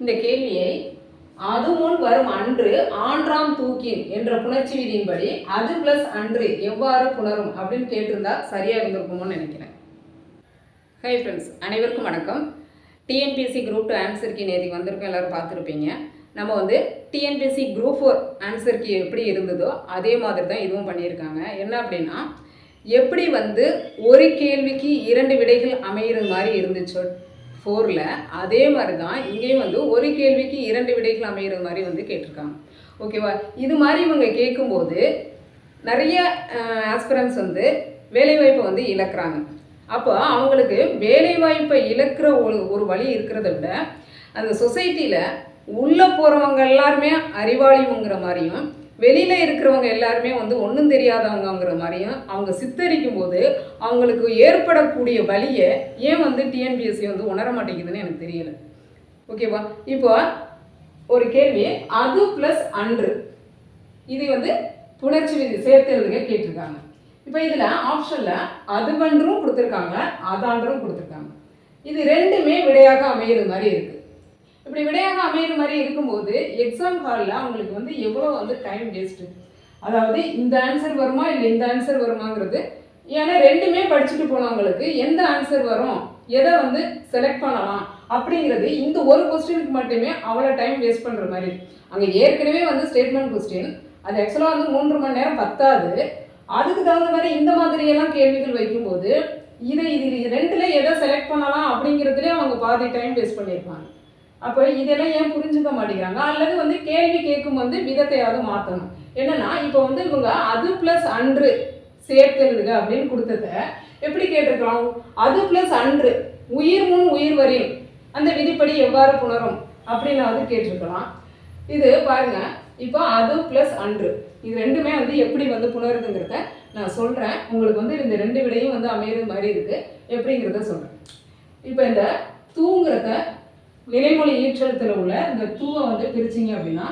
இந்த கேள்வியை அது முன் வரும் அன்று ஆன்றாம் தூக்கின் என்ற புணர்ச்சி விதியின்படி அது பிளஸ் அன்று எவ்வாறு புணரும் அப்படின்னு கேட்டிருந்தா சரியாக இருந்திருக்குமோன்னு நினைக்கிறேன். ஹை ஃப்ரெண்ட்ஸ் அனைவருக்கும் வணக்கம். TNPSC group two answer key நேற்றுக்கு வந்திருக்கோம் எல்லாரும் பார்த்துருப்பீங்க. நம்ம வந்து TNPSC group four answer key எப்படி இருந்ததோ அதே மாதிரி தான் இதுவும் பண்ணியிருக்காங்க. என்ன அப்படின்னா எப்படி வந்து ஒரு கேள்விக்கு இரண்டு விடைகள் அமையிறது மாதிரி இருந்துச்சோ ஃபோரில் அதே மாதிரி தான் இங்கேயும் வந்து ஒரு கேள்விக்கு இரண்டு விடைகள் அமைகிற மாதிரி வந்து கேட்டிருக்காங்க. ஓகேவா? இது மாதிரி இவங்க கேட்கும்போது நிறைய ஆஸ்பிரன்ஸ் வந்து வேலைவாய்ப்பை வந்து இழக்கிறாங்க. அப்போ அவங்களுக்கு வேலைவாய்ப்பை இழக்கிற ஒரு ஒரு வழி இருக்கிறத விட அந்த சொசைட்டியில் உள்ளே போகிறவங்க எல்லாருமே அறிவாளிங்கிற மாதிரியும் வெளியில் இருக்கிறவங்க எல்லாருமே வந்து ஒன்றும் தெரியாதவங்கங்கிற மாதிரியும் அவங்க சித்தரிக்கும் போது அவங்களுக்கு ஏற்படக்கூடிய வழியை ஏன் வந்து டிஎன்பிஎஸ்சி வந்து உணர மாட்டேங்குதுன்னு எனக்கு தெரியல. ஓகேவா இப்போ ஒரு கேள்வி. அது ப்ளஸ் அன்று. இது வந்து புணர்ச்சி விதி சேர்த்து கேட்டிருக்காங்க. இப்போ இதில் ஆப்ஷனில் அதுவன்றும் கொடுத்துருக்காங்க அதான்றும் கொடுத்துருக்காங்க. இது ரெண்டுமே விடையாக அமையிறது மாதிரி இருக்குது இப்படி விடையாக அமையிற மாதிரி இருக்கும்போது எக்ஸாம் ஹாலில் அவங்களுக்கு வந்து எவ்வளோ வந்து டைம் வேஸ்ட்டு அதாவது இந்த ஆன்சர் வருமா இல்லை இந்த ஆன்சர் வருமாங்கிறது? ஏன்னா ரெண்டுமே படிச்சுட்டு போனவங்களுக்கு எந்த ஆன்சர் வரும்? எதை வந்து செலக்ட் பண்ணலாம்? அப்படிங்கிறது இந்த ஒரு கொஸ்டினுக்கு மட்டுமே அவ்வளோ டைம் வேஸ்ட் பண்ணுற மாதிரி. அங்கே ஏற்கனவே வந்து ஸ்டேட்மெண்ட் கொஸ்டின் அது ஆக்சுவலாக வந்து மூன்று மணி நேரம் பத்தாது. அதுக்கு தகுந்த மாதிரி இந்த மாதிரியெல்லாம் கேள்விகள் வைக்கும்போது இதை இது ரெண்டில் எதை செலக்ட் பண்ணலாம் அப்படிங்கிறதுலேயே அவங்க பாதி டைம் வேஸ்ட் பண்ணியிருப்பாங்க. அப்போ இதெல்லாம் ஏன் புரிஞ்சுக்க மாட்டேங்கிறாங்க? அல்லது வந்து கேள்வி கேட்கும் வந்து விதத்தையாவது மாற்றணும் என்னன்னா இப்போ வந்து இவங்க அது ப்ளஸ் அன்று சேர்த்து அப்படின்னு கொடுத்தத எப்படி கேட்டிருக்கலாம்? அது ப்ளஸ் அன்று உயிர் முன் உயிர் வரின் அந்த விதிப்படி எவ்வாறு புணரும் அப்படின்னாவது கேட்டிருக்கலாம். இது பாருங்க இப்போ அது ப்ளஸ் அன்று இது ரெண்டுமே வந்து எப்படி வந்து புணருதுங்கிறத நான் சொல்கிறேன் உங்களுக்கு வந்து இந்த ரெண்டு விடையும் வந்து அமையிறது மாதிரி இருக்குது எப்படிங்கிறத சொல்கிறேன் இப்போ இந்த தூங்குறத நிலைமொழி ஈற்றெழுத்தில் உள்ள இந்த தூவை வந்து பிரிச்சிங்க அப்படின்னா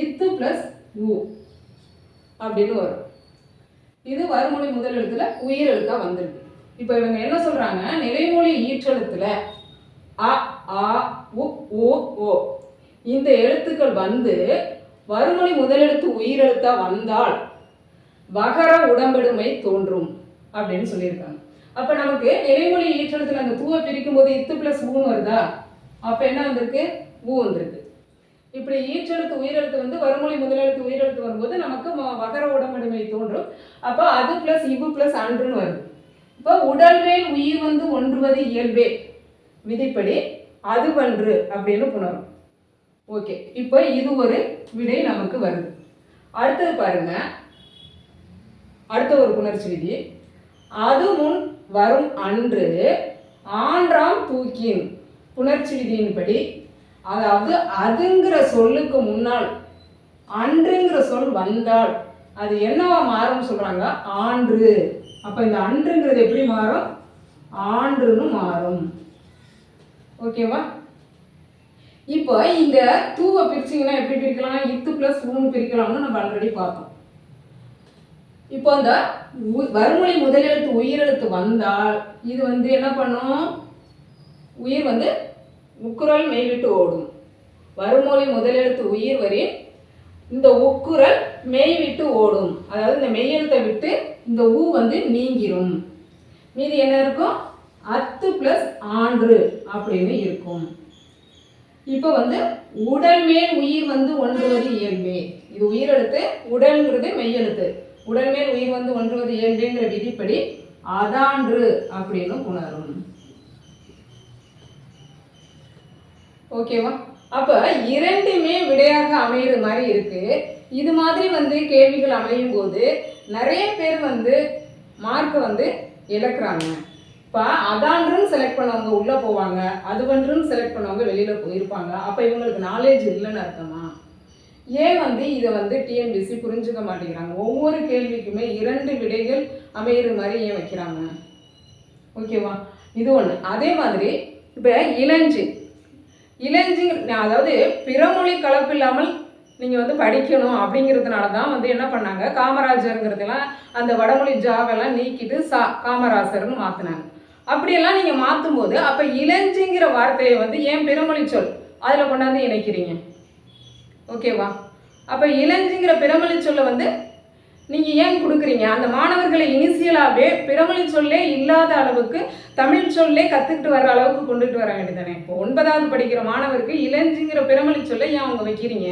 இத்து ப்ளஸ் உ அப்படின்னு வரும். இது வறுமொழி முதல் எழுத்துல உயிர் எழுத்தா வந்திருக்கு. இப்போ இவங்க என்ன சொல்றாங்க? நிலைமொழி ஈற்றெழுத்துல அ ஆ உ ஓ ஓ. இந்த எழுத்துக்கள் வந்து வறுமொழி முதலெழுத்து உயிரெழுத்தா வந்தால் வகர உடம்பெடுமை தோன்றும் அப்படின்னு சொல்லியிருக்காங்க. அப்போ நமக்கு நிலைமொழி ஈற்றெழுத்துல அந்த தூவை பிரிக்கும் போது இத்து பிளஸ் ஊன்னு வருதா? அப்போ என்ன வந்திருக்கு? ஊ வந்திருக்கு. இப்படி ஈற்றெழுத்து உயிரெழுத்து வந்து வறுமொழி முதலெழுத்து உயிரெழுத்து வரும்போது நமக்கு வகர உடம்படிமை தோன்றும். அப்போ அது பிளஸ் இவு பிளஸ் அன்றுன்னு வருது இப்போ உடல்வேல் உயிர் வந்து ஒன்றுவது இயல்பே. விதிப்படி அதுவன்று அப்படின்னு புணரும். ஓகே இப்போ இது ஒரு விடை நமக்கு வருது. அடுத்தது பாருங்க. அடுத்த ஒரு புணர்ச்சி விதி. அது முன் வரும் அன்று ஆன்றாம் தூக்கின் புணர்ச்சி விதியின்படி அதாவது அதுங்கிற சொல்லுக்கு முன்னால் அன்றுங்கிற சொல் வந்தால் அது என்னவா மாறும்னு சொல்கிறாங்க ஆன்று. அப்போ இந்த அன்றுங்கிறது எப்படி மாறும்? ஆன்றுன்னு மாறும். ஓகேவா? இப்போ இந்த தூவை பிரிச்சிங்கன்னா எப்படி பிரிக்கலாம்? இத்து பிளஸ் ஊன்னு பிரிக்கலாம்னு நம்ம ஆல்ரெடி பார்த்தோம். இப்போ அந்த வறுமொழி முதலெழுத்து உயிரெழுத்து வந்தால் இது வந்து என்ன பண்ணும்? உயிர் வந்து உக்குரல் மெய்விட்டு ஓடும். வருமொழி முதலெழுத்து உயிர் வரி இந்த உக்குரல் மெய் விட்டு ஓடும். அதாவது இந்த மெய்யெழுத்தை விட்டு இந்த ஊ வந்து நீங்கிரும். மீதி என்ன இருக்கும்? அத்து பிளஸ் ஆன்று அப்படின்னு இருக்கும். இப்போ வந்து உடல் மேல் உயிர் வந்து ஒன்றுவது இயல்பே. இது உயிரெழுத்து உடல்ங்கிறது மெய்யெழுத்து. உடல் மேல் உயிர் வந்து ஒன்றுவது இயல்பேங்கிற விதிப்படி அதான்று அப்படின்னு உணரும். ஓகேவா? அப்போ இரண்டுமே விடையாக அமையிற மாதிரி இருக்கு. இது மாதிரி வந்து கேள்விகள் அமையும் போது நிறைய பேர் வந்து மார்க்கை வந்து இழக்கிறாங்க. இப்போ அதான்றும் செலக்ட் பண்ணவங்க உள்ளே போவாங்க அதுவன்றும் செலக்ட் பண்ணவங்க வெளியில் போயிருப்பாங்க. அப்போ இவங்களுக்கு நாலேஜ் இல்லைன்னு அர்த்தமா? ஏன் வந்து இதை வந்து டிஎன்பிசி புரிஞ்சுக்க மாட்டேங்கிறாங்க. ஒவ்வொரு கேள்விக்குமே இரண்டு விடைகள் அமையிற மாதிரி ஏன் வைக்கிறாங்க? ஓகேவா? இது ஒன்று அதே மாதிரி இப்போ இளஞ்சி. இளஞ்சி அதாவது பிறமொழி கலப்பு இல்லாமல் நீங்கள் வந்து படிக்கணும் அப்படிங்கிறதுனால தான் வந்து என்ன பண்ணாங்க? காமராஜருங்கிறதெல்லாம் அந்த வடமொழி ஜாவெல்லாம் நீக்கிட்டு சா காமராசர்னு மாற்றினாங்க அப்படியெல்லாம் நீங்கள் மாற்றும் போது அப்போ இளஞ்சிங்கிற வார்த்தையை வந்து ஏன் பிறமொழி சொல் அதில் கொண்டாந்து இணைக்கிறீங்க? ஓகேவா? அப்போ இளஞ்சிங்கிற பிறமொழி சொல்ல வந்து நீங்கள் ஏன் கொடுக்குறீங்க? அந்த மாணவர்களை இனிஷியலாகவே பிறமொழி சொல்லே இல்லாத அளவுக்கு தமிழ் சொல்லே கற்றுக்கிட்டு வர அளவுக்கு கொண்டுட்டு வர வேண்டியதானே இப்போ ஒன்பதாவது படிக்கிற மாணவருக்கு இளஞ்சிங்கிற பிறமொழி சொல்ல ஏன் அவங்க வைக்கிறீங்க?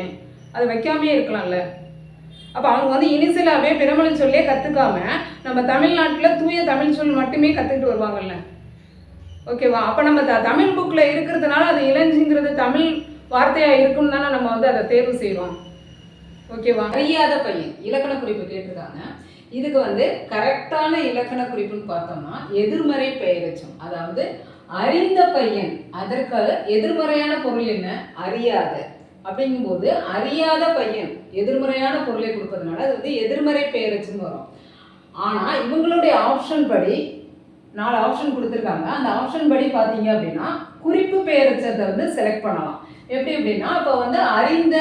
அதை வைக்காமே இருக்கலாம்ல. அப்போ அவங்க வந்து இனிஷியலாகவே பிறமொழி சொல்லே கற்றுக்காம நம்ம தமிழ்நாட்டில் தூய தமிழ் சொல் மட்டுமே கற்றுக்கிட்டு வருவாங்கல்ல. ஓகேவா? அப்போ நம்ம த தமிழ் புக்கில் இருக்கிறதுனால அது இளஞ்சிங்கிறது தமிழ் வார்த்தையாக இருக்குன்னு தானே நம்ம வந்து அதை தேர்வு செய்கிறோம் ஓகேவா? அறியாத பையன் இலக்கண குறிப்பு கேட்டிருக்காங்க. இதுக்கு வந்து கரெக்டான இலக்கண குறிப்புன்னு பார்த்தோம்னா எதிர்மறை பெயரச்சம் அதாவது அறிந்த பையன் அதற்கு எதிர்மறையான பொருள் என்ன? அறியாத. அப்படிங்கும்போது அறியாத பையன் எதிர்மறையான பொருளை கொடுப்பதுனால அது வந்து எதிர்மறை பெயரச்சுன்னு வரும். ஆனால் இவங்களுடைய ஆப்ஷன் படி நாலு ஆப்ஷன் கொடுத்துருக்காங்க. அந்த ஆப்ஷன் படி பார்த்தீங்க அப்படின்னா குறிப்பு பெயரச்சத்தை வந்து செலக்ட் பண்ணலாம். எப்படி அப்படின்னா இப்போ வந்து அறிந்த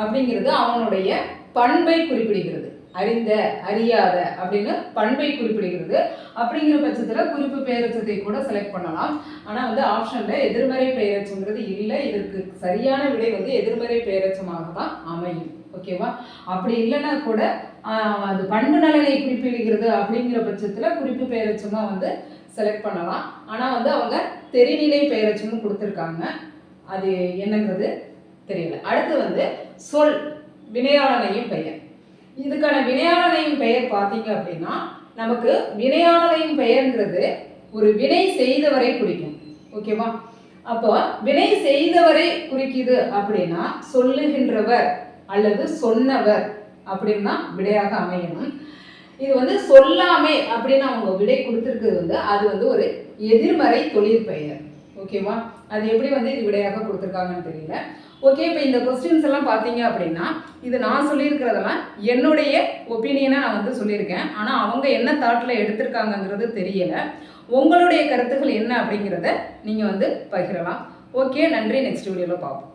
அப்படிங்கிறது அவனுடைய பண்பை குறிப்பிடுகிறது. அறிந்த அறியாத அப்படின்னு பண்பை குறிப்பிடுகிறது. அப்படிங்கிற பட்சத்தில் குறிப்பு பெயரச்சத்தை கூட செலக்ட் பண்ணலாம். ஆனால் வந்து ஆப்ஷனில் எதிர்மறை பெயரச்சங்கிறது இல்லை. இதற்கு சரியான விடை வந்து எதிர்மறை பெயரச்சமாக தான் அமையும். ஓகேவா அப்படி இல்லைன்னா கூட அது பண்பு நலனை குறிப்பிடுகிறது அப்படிங்கிற பட்சத்தில் குறிப்பு பெயரச்சமாக வந்து செலக்ட் பண்ணலாம். ஆனால் வந்து அவங்க தெரிநிலை பெயரச்சமும் கொடுத்துருக்காங்க. அது என்னங்கிறது தெரியல. அடுத்து வந்து சொல். வினையாளனையும் பெயர். இதுக்கான வினையாளனையும் பெயர் பார்த்தீங்க அப்படின்னா நமக்கு வினையாளனையும் பெயர்ங்கிறது ஒரு வினை செய்தவரை குறிக்கும். ஓகேவா அப்போ வினை செய்தவரை குறிக்குது அப்படின்னா சொல்லுகின்றவர் அல்லது சொன்னவர் அப்படின்னா விடையாக அமையணும். இது வந்து சொல்லாமே அப்படின்னு அவங்க விடை கொடுத்துருக்குது வந்து அது வந்து ஒரு எதிர்மறை தொழிற்பெயர். ஓகேவா அது எப்படி வந்து இது விடையாக கொடுத்துருக்காங்கன்னு தெரியல. ஓகே இப்போ இந்த கொஸ்டின்ஸ் எல்லாம் பார்த்தீங்க அப்படின்னா இது நான் சொல்லியிருக்கிறதெல்லாம் என்னுடைய ஒப்பீனியனாக நான் வந்து சொல்லியிருக்கேன். ஆனால் அவங்க என்ன தாட்டில் எடுத்திருக்காங்கங்கிறது தெரியலை. உங்களுடைய கருத்துக்கள் என்ன அப்படிங்கிறத நீங்கள் வந்து பகிரலாம். ஓகே நன்றி. நெக்ஸ்ட் வீடியோவில் பார்ப்போம்